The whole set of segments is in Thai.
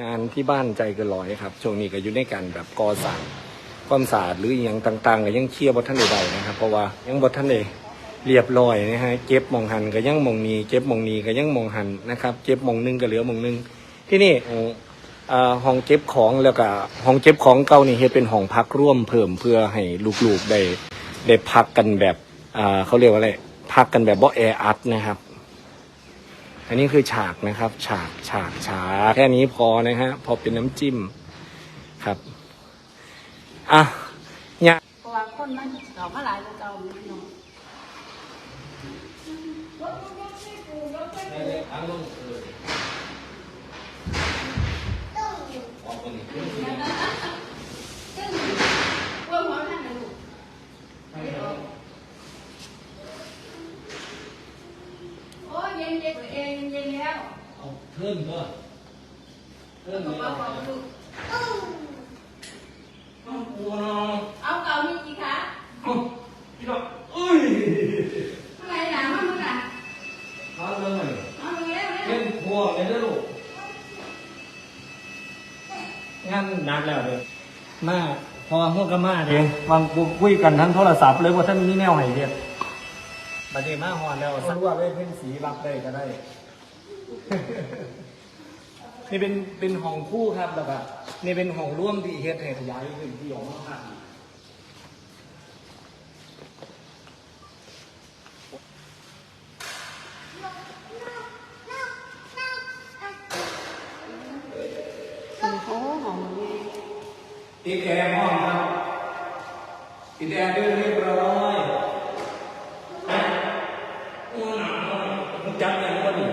งานที่บ้านใจเกินร้อยครับช่วงนี้ก็อยู่ในการแบบก่อสร้างความสะอาดหรืออย่างต่างๆก็ยังเคลียร์บทท่านใดๆนะครับเพราะว่ายังบทท่านใดเรียบร้อยนะฮะเก็บมองหันก็ยังมองนีเก็บมองนีก็ยังมองหันนะครับเก็บมองหนึงก็เหลือมองหนึงที่นี่อ่าห้องเก็บของแล้วก็ห้องเก็บของเก่านี่เฮ็ดเป็นห้องพักร่วมเพิ่มเพื่อให้ลูกๆได้ได้พักกันแบบอ่าเขาเรียกว่าอะไรพักกันแบบบ่แออัดนะครับ อันนี้คือฉากนะครับ ฉากฉากฉากแค่นี้พอนะฮะ พอเป็นน้ำจิ้มครับอะเนี่ยเพราะว่าคนมันเขามาหลายแล้วเจ้าพี่น้องซึ่งเพื่อหัวท่านนะลูกโอ้ย เย็นเย็นเองเย็นแล้วเอาเพิ่มก็เพิ่มบอกว่าบอกลูกตัวน้องเอาเก่ามีกี่ขาพี่น้องเอ้ยเมื่อไหร่หนามาเมื่อไหร่มาเลยเอาเลยแล้วเล่นพวงเลยนะลูกงั้นนักแล้วเลยมาพอพวกก็มาเองวางคุยกันทั้งโทรศัพท์เลยว่าท่านมีแนวไหนเดีย บัดนี้มาหอนแล้วสักว่าเลยเป็นสีรับได้ก็ได้ นี่เป็นเป็นห้องคู่ครับแล้วก็นี่เป็นห้องร่วมที่เฮ็ดให้ขยายขึ้นที่ของมากโอ้หอมเลยติดแอร์ห้องครับติดแอร์ด้วยเรียบร้อยอืม จับอย่างก็ดี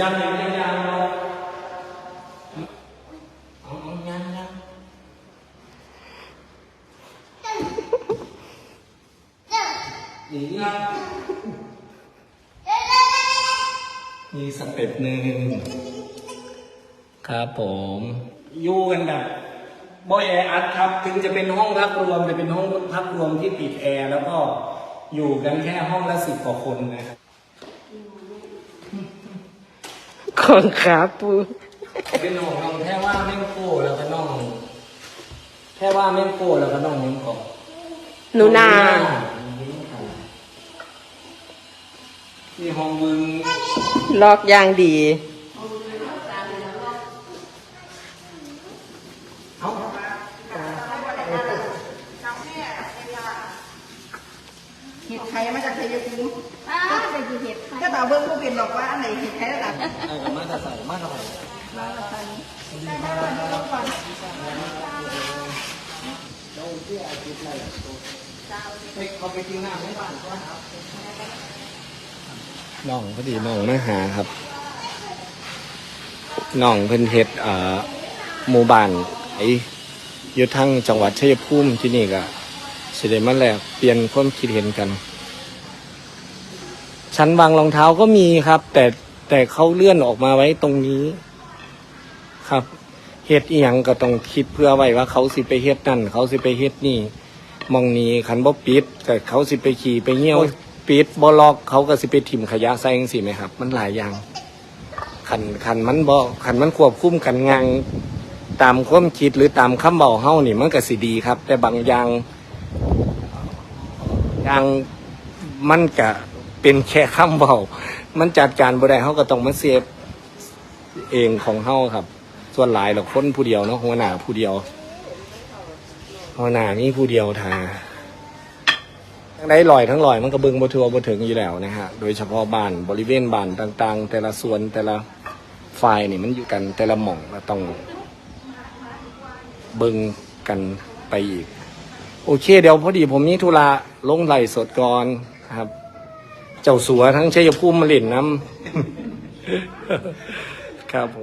จับอย่างยังยังเราเอาเอายังยังอีกยังมีสเต็ปหนึ่งครับผมอยู่กันแบบบ่แออัดครับ ถึงจะเป็นห้องพักรวมแต่เป็นห้องพักรวมที่ติดแอร์แล้วก็อยู่กันแค่ห้องละสิบกว่าคนนะครับ ของขาปูเป็นห้องน้องแค่ว่าแม่งโก้แล้วก็น้องแค่ว่าแม่งโก้แล้วก็น้องแม่งกอกหนูนาที่ห้องมึงลอกยางดีเอ้าเห็ดไทยมาจากไทยภูมิ อ้าไปดูเห็ดไทยก็ต่อเบิ้งผู้เป็นบอกว่าอันไหนเห็ดไทยระดับเอากับมาตะใส่มาตะใส่เขาไปกินน้ำให้บ้านก่อนครับน้องพอดีน้องมาหาครับน้องเพิ่นเฮ็ดอ่าหมู่บ้านไอ้อยู่ทั้งจังหวัดชัยภูมิที่นี่ก็สิได้มาแลกเปลี่ยนความคิดเห็นกัน ชั้นวางรองเท้าก็มีครับ แต่แต่เขาเลื่อนออกมาไว้ตรงนี้ ครับเฮ็ดอีหยังก็ต้องคิดเพื่อไว้ว่า เขาสิไปเฮ็ดนั่น เขาสิไปเฮ็ดนี่หมองนี้ขันบ่ปิดแต่เขาสิไปขี่ไปเหี่ยวปิดบ่ล็อกเขาก็สิไปถิ่มขยะใส่จังซี่ไหมครับ มันหลายอย่างขันขันมันบ่ขันมันควบคุมกันงานตามความคิดหรือตามคำเบาเฮานี่มันก็สิดีครับ แต่บางอย่างอย่างมันก็ เป็นแค่คำเบามันจัดการบ่ได้เฮาก็ต้องมาเซฟเองของเฮาครับ ส่วนหลายเราคนผู้เดียวเนาะหัวหน้าผู้เดียว หัวหน้านี่ผู้เดียวทาทั้งได้ลอยทั้งลอยมันก็เบิงบ่ทัวบ่ถึงอยู่แล้วนะฮะโดยเฉพาะบ้านบริเวณบ้านต่าง ๆ แต่ละส่วนแต่ละฝ่ายนี่มันอยู่กันแต่ละหม่องเราต้องเบิงกันไปอีก โอเค เดี๋ยวพอดีผมมีธุระลงไหลสดก่อนครับ เจ้าสัวทั้งชัยภูมิมาเล่นน้ำ ครับผม